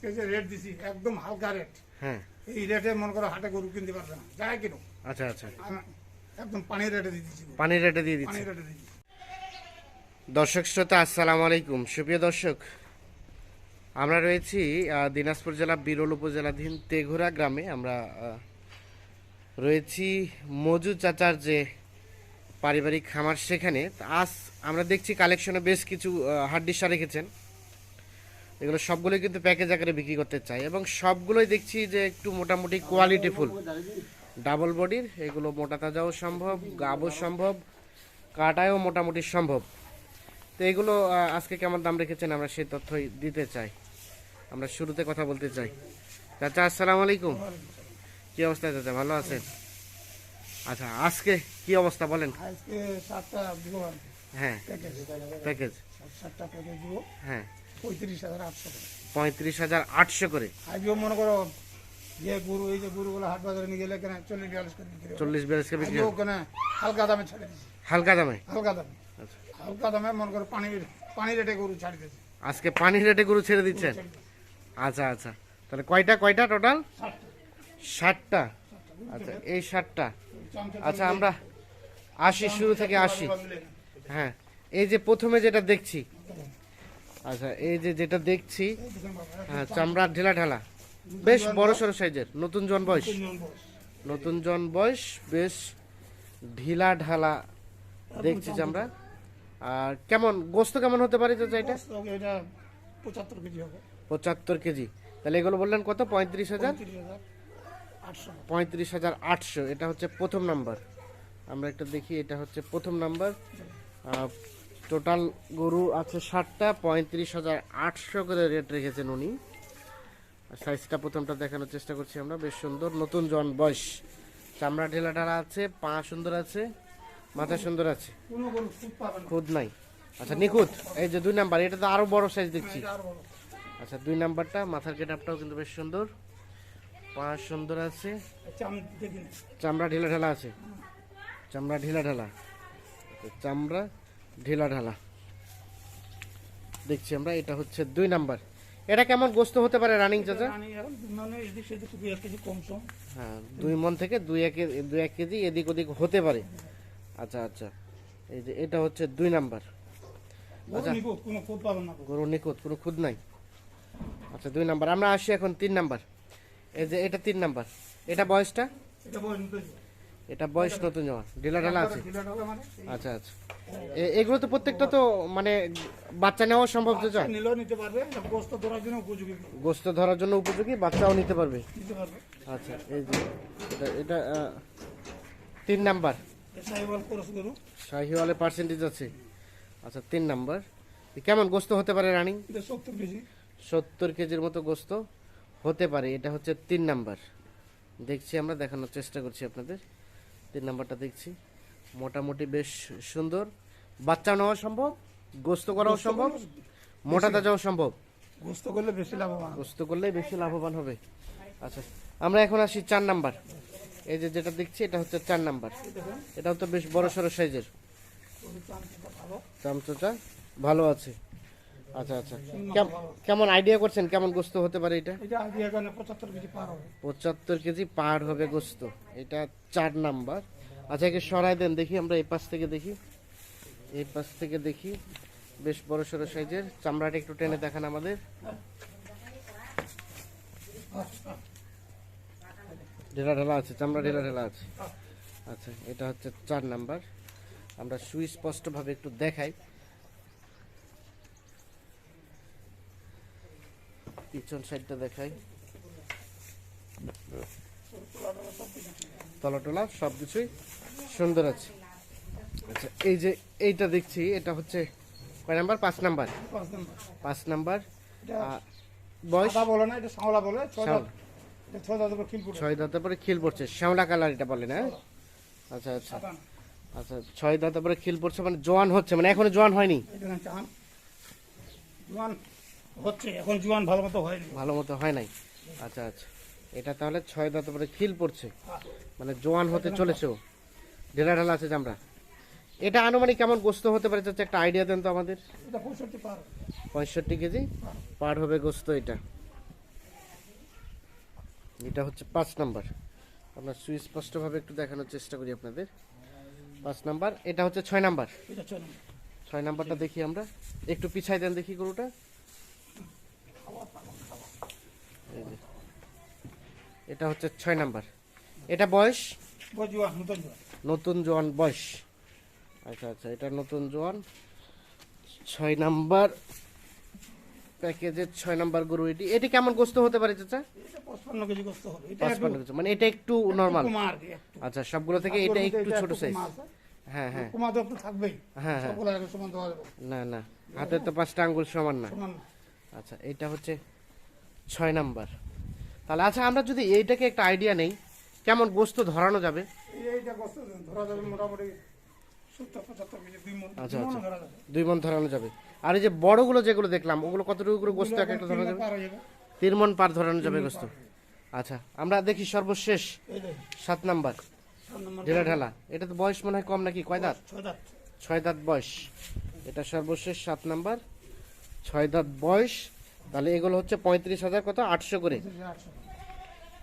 আজকে যে রেট দিছি একদম হালকা রেট হ্যাঁ এই রেটে মনে করো হাটে গরু কিনতে পারবে না যাই কিনো আচ্ছা আচ্ছা। একদম পানির রেটে দিয়ে দিচ্ছি পানির রেটে দিয়ে দিচ্ছে। পানির রেটে দিয়ে দিচ্ছি দর্শক শ্রোতা আসসালামু আলাইকুম। সুপ্রিয় দর্শক আমরা রয়েছি দিনাজপুর জেলা বিরল উপজেলাধীন তেঘোরা গ্রামে। আমরা রয়েছি মজু চাচার যে পারিবারিক খামার সেখানে। আজ আমরা দেখছি কালেকশনে বেশ কিছু হাড্ডিসা রেখেছেন। এগুলো সবগুলোই কিন্তু প্যাকেজ আকারে বিক্রি করতে চাই। এবং সবগুলোই দেখছি যে একটু মোটামুটি কোয়ালিটিফুল ডাবল বডির এগুলো মোটা তাজাও সম্ভব গাবও সম্ভব কাটায়ও মোটামুটি সম্ভব। তো এগুলো আজকে কেমন দাম রেখেছেন আমরা সেই তথ্যই দিতে চাই। আমরা শুরুতে কথা বলতে চাই। চাচা আসসালামু আলাইকুম। কি অবস্থা চাচা ভালো আছেন? আচ্ছা আজকে কি অবস্থা বলেন? আজকে সাতটা দিব হ্যাঁ প্যাকেজ হ্যাঁ। পঁয়ত্রিশ হাজার আটশো করে। পঁয়ত্রিশ হাজার আটশো করে। আজকেও মনে করো যে গরু এই যে গরুগুলো হাট বাজারে নিয়ে গেলে কেন চল্লিশ বিয়াল্লিশ করে বিক্রি চল্লিশ বিয়াল্লিশ বিক্রি হালকা দামে ছাড়ে হালকা দামে? হালকা দামে। আচ্ছা। হালকা দামে মনে করো পানি পানি রেটে গরু ছাড়ি দিয়েছে আজকে পানির রেটে গরু ছেড়ে দিচ্ছেন আচ্ছা আচ্ছা। তাহলে কয়টা কয়টা টোটাল ষাটটা। আচ্ছা এই ষাটটা। আচ্ছা আমরা আসি শুরু থেকে আসি। হ্যাঁ। এই যে প্রথমে যেটা দেখছি আচ্ছা এই যে যেটা দেখছি হ্যাঁ চামড়ার ঢেলা ঢালা। বেশ বড় সড়ো সাইজের নতুন জন বয়স। নতুন জন বয়স। বেশ ঢিলা ঢালা দেখছি চামড়া আর কেমন গোস্ত কেমন হতে পারে চাচা এটা? পঁচাত্তর কেজি হবে। পঁচাত্তর কেজি। তাহলে এগুলো বললেন কত? পঁয়ত্রিশ হাজার? পঁয়ত্রিশ হাজার আটশো। এটা হচ্ছে প্রথম নাম্বার। আমরা একটা দেখি এটা হচ্ছে প্রথম নাম্বার। টোটাল গরু আছে ষাটটা, পঁয়ত্রিশ হাজার আটশো করে রেট রেখেছেন উনি। সাইজটা প্রথমটা দেখানোর চেষ্টা করছি আমরা, বেশ সুন্দর, নতুন জন, বয়স। চামড়া ঢেলা ঢালা আছে, পা সুন্দর আছে, মাথা সুন্দর আছে। খুদ নাই। আচ্ছা নিখুঁত, এই যে দুই নাম্বার, এটা তো আরও বড় সাইজ দেখছি। আচ্ছা দুই নাম্বারটা, মাথার গেটআপটাও কিন্তু বেশ সুন্দর। পা সুন্দর আছে। চামড়া ঢিলা ঢালা আছে। চামড়া ঢিলা ঢালা। চামড়া ঢিলা ঢালা। দেখছি আমরা এটা হচ্ছে দুই নাম্বার। এটা কেমন গোস্ত হতে পারে রানিং চাচা? হ্যাঁ দুই মন থেকে দুই এক দুই এক কেজি এদিক ওদিক হতে পারে। আচ্ছা আচ্ছা। এই যে এটা হচ্ছে দুই নাম্বার। গরু আচ্ছা। নিখুঁত, কোনো খুদ নাই। আচ্ছা দুই নাম্বার। আমরা আসি এখন তিন নাম্বার। এই যে এটা তিন নাম্বার। এটা বয়সটা? এটা বয়স এটা বয়স নতুন জমা। ঢিলা ঢালা আছে? মানে আচ্ছা আচ্ছা। এ- এগুলো তো প্রত্যেকটা তো মানে বাচ্চা নেওয়া সম্ভব তো চায় নিলেও নিতে পারবে গোস্ত ধরার জন্য উপযোগী। গোস্ত ধরার জন্য উপযোগী বাচ্চাও নিতে পারবে? নিতে পারবে। আচ্ছা এই যে এটা এটা তিন নাম্বার। করস গরু। শাহিওয়ালে পার্সেন্টেজ আছে। আচ্ছা তিন নাম্বার। কেমন গোস্ত হতে পারে রানিং? সত্তর কেজি। সত্তর কেজির মতো গোস্ত হতে পারে। এটা হচ্ছে তিন নাম্বার। দেখছি আমরা দেখানোর চেষ্টা করছি আপনাদের। তিন নাম্বারটা দেখছি। মোটামুটি বেশ সুন্দর। বাচ্চা নেওয়া সম্ভব গোস্ত করাও সম্ভব মোটা তাজাও সম্ভব। গোস্ত করলে বেশি লাভবান। গোস্ত করলেই বেশি লাভবান হবে। আচ্ছা আমরা এখন আসি চার নাম্বার। এই যে যেটা দেখছি এটা হচ্ছে চার নাম্বার। এটাও তো বেশ বড় সড়ো সাইজের চামচোচা ভালো আছে। আচ্ছা আচ্ছা। কেম- কেমন আইডিয়া করছেন? কেমন গোস্ত হতে পারে এটা? এটা আগে এখানে পঁচাত্তর কেজি পার হবে। পঁচাত্তর কেজি পার হবে গোস্ত। এটা চার নাম্বার। আচ্ছা একে সরাই দেন। দেখি আমরা এই পাশ থেকে দেখি। এই পাশ থেকে দেখি। বেশ বড় সড়ো সাইজের। চামড়াটা একটু টেনে দেখান আমাদের। ঢেলা ঢেলা আছে চামড়া ঢেলা ঢেলা আছে। আচ্ছা এটা হচ্ছে চার নাম্বার। আমরা সুস্পষ্টভাবে একটু দেখাই। পিছন সাইডটা দেখাই। তলা টলা সব কিছুই সুন্দর আছে। আচ্ছা এই যে এইটা দেখছি এটা হচ্ছে কয় নাম্বার? পাঁচ নাম্বার। পাঁচ নাম্বার। বয়স? বলে না এটা সাওলা বলে। ছয় শ্যাওলা। দাঁতের পরে খিল পড়ছে। শ্যামলা কালার এটা বলে না? আচ্ছা আচ্ছা। আচ্ছা ছয় দাঁতের পরে খিল পড়ছে মানে জোয়ান হচ্ছে মানে এখনও জোয়ান হয়নি। জোয়ান। হচ্ছে এখন জোয়ান ভালো মতো হয়নি। ভালো মতো হয় নাই? আচ্ছা আচ্ছা। এটা তাহলে ছয় দাঁতের পরে খিল পড়ছে। মানে জোয়ান হতে চলেছে ও। ঢেলা ঢালা আছে চামড়া। এটা আনুমানিক কেমন গোস্ত হতে পারে চাচা একটা আইডিয়া দেন তো আমাদের। এটা পঁয়ষট্টি কেজি পার হবে গোস্ত এটা। এটা হচ্ছে পাঁচ নাম্বার। আমরা সুস্পষ্টভাবে একটু দেখানোর চেষ্টা করি আপনাদের। পাঁচ নাম্বার এটা হচ্ছে ছয় নাম্বার। এটা ছয় নম্বর। ছয় নাম্বারটা দেখি আমরা। একটু পিছাই দেন দেখি গরুটা এই যে। এটা হচ্ছে ছয় নাম্বার। এটা বয়স? নতুন জোয়ান। বয়স। আচ্ছা আচ্ছা এটা নতুন জোয়ান। ছয় নাম্বার প্যাকেজের ছয় নাম্বার গরু এটি। এটি কেমন গোস্ত হতে পারে চাচা? এটা পঁচপান্ন কেজি হবে। মানে এটা একটু নর্মাল আচ্ছা সবগুলো থেকে এটা একটু ছোট সাইজ হ্যাঁ হ্যাঁ। কুমা তো থাকবেই। হ্যাঁ হ্যাঁ। না না। হাতে তো পাঁচটা আঙ্গুল সমান না। আচ্ছা এটা হচ্ছে ছয় নাম্বার। তাহলে আচ্ছা আমরা যদি এইটাকে একটা আইডিয়া নেই কেমন গোস্ত ধরানো যাবে? মন আচ্ছা, আচ্ছা। দুই মন ধরানো যাবে। আর এই যে বড়গুলো যেগুলো দেখলাম ওগুলো কতটুকু করে গোস্ত এক একটা ধরানো যাবে? তিন মন পার ধরানো যাবে গোস্ত আচ্ছা আমরা দেখি সর্বশেষ সাত নাম্বার। ঢেলা ঢালা। এটা তো বয়স মনে হয় কম নাকি? কয় দাঁত। ছয় দাঁত বয়স। এটা সর্বশেষ সাত নাম্বার। ছয় দাঁত বয়স। তাহলে এগুলো হচ্ছে পঁয়ত্রিশ হাজার কত? আটশো করে।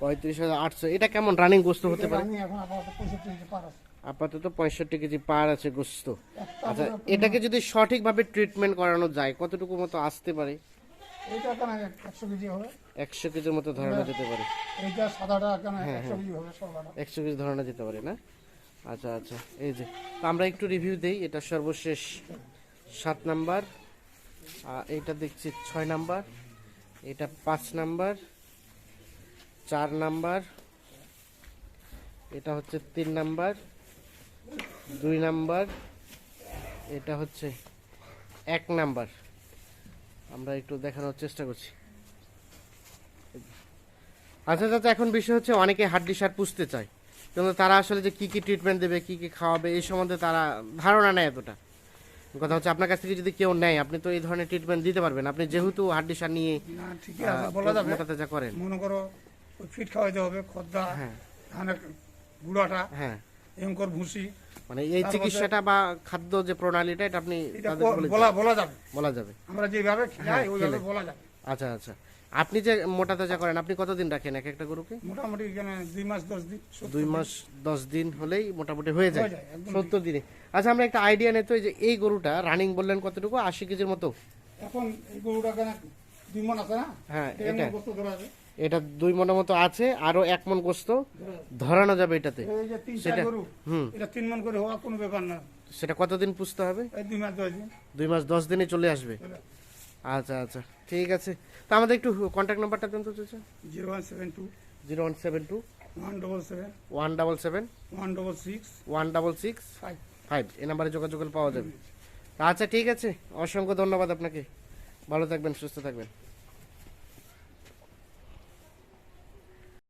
পঁয়ত্রিশ হাজার আটশো। এটা কেমন রানিং গোস্ত হতে পারে? আপাতত পঁয়ষট্টি কেজি পার আছে। গোস্ত। আচ্ছা এটাকে যদি সঠিকভাবে ট্রিটমেন্ট করানো যায় কতটুকু মতো আসতে পারে? একশো কেজির মতো ধরানো যেতে পারে। এইটা হ্যাঁ, একশো কেজি ধরানো যেতে পারে না? আচ্ছা আচ্ছা এই যে। তো আমরা একটু রিভিউ দেই এটা সর্বশেষ সাত নাম্বার। এইটা দেখছি ছয় নাম্বার, এটা পাঁচ নাম্বার, চার নাম্বার, এটা হচ্ছে তিন নাম্বার, দুই নাম্বার, এটা হচ্ছে এক নাম্বার। আমরা একটু দেখানোর চেষ্টা করছি। আচ্ছা চাচা এখন বিষয় হচ্ছে অনেকে হাড্ডি সার পুষতে চায়। কিন্তু তারা আসলে যে কি কি ট্রিটমেন্ট দেবে, কি কি খাওয়াবে, এই সম্বন্ধে তারা ধারণা নেয় এতটা। কথা হচ্ছে আপনার কাছ থেকে যদি কেউ নেয় আপনি তো এই ধরনের ট্রিটমেন্ট দিতে পারবেন। আপনি যেহেতু হাড্ডি সার নিয়ে ঠিকই আছে বলা যাবে। যা করেন। মনে করো ওই ফিট খাওয়াইতে হবে খদ্দা হ্যাঁ। ধানের গুঁড়াটা হ্যাঁ। এমকর ভুসি মানে এই চিকিৎসাটা বা খাদ্য যে প্রণালীটা এটা আপনি বলা বলা যাবে। বলা যাবে। আমরা যেভাবে হ্যাঁ, খাই ওইভাবে বলা যাবে। আচ্ছা আচ্ছা। আপনি যে মোটা তাজা করেন আপনি কতদিন রাখেন এক একটা গরুকে? মোটামুটি এখানে দুই মাস দশ দিন দুই মাস দশ দিন হলেই মোটামুটি হয়ে যায়। সত্তর দিনে। আচ্ছা আমরা একটা আইডিয়া নিতে যে এই গরুটা রানিং বললেন কতটুকু? আশি কেজির মতো। এখন এই গরুটা দুই মন আছে না? হ্যাঁ এটা এটা। দুই মনের মতো আছে আরও এক মন গোস্ত ধরানো যাবে এটাতে। সেটা- হুম। এটা তিন মন করে হওয়া কোনো ব্যাপার না। সেটা কতদিন পুষতে হবে? দুই মাস দশ দিন। দুই মাস দশ দিনে চলে আসবে। আচ্ছা আচ্ছা ঠিক আছে। তো আমাদের একটু কন্ট্যাক্ট নাম্বারটা দেন তো চাচা। Zero one seven two. Zero one seven two. One double seven. One double seven. One double six. One double six. Five. Five. এই নাম্বারে যোগাযোগ করলে পাওয়া যাবে। আচ্ছা ঠিক আছে। অসংখ্য ধন্যবাদ আপনাকে। ভালো থাকবেন সুস্থ থাকবেন।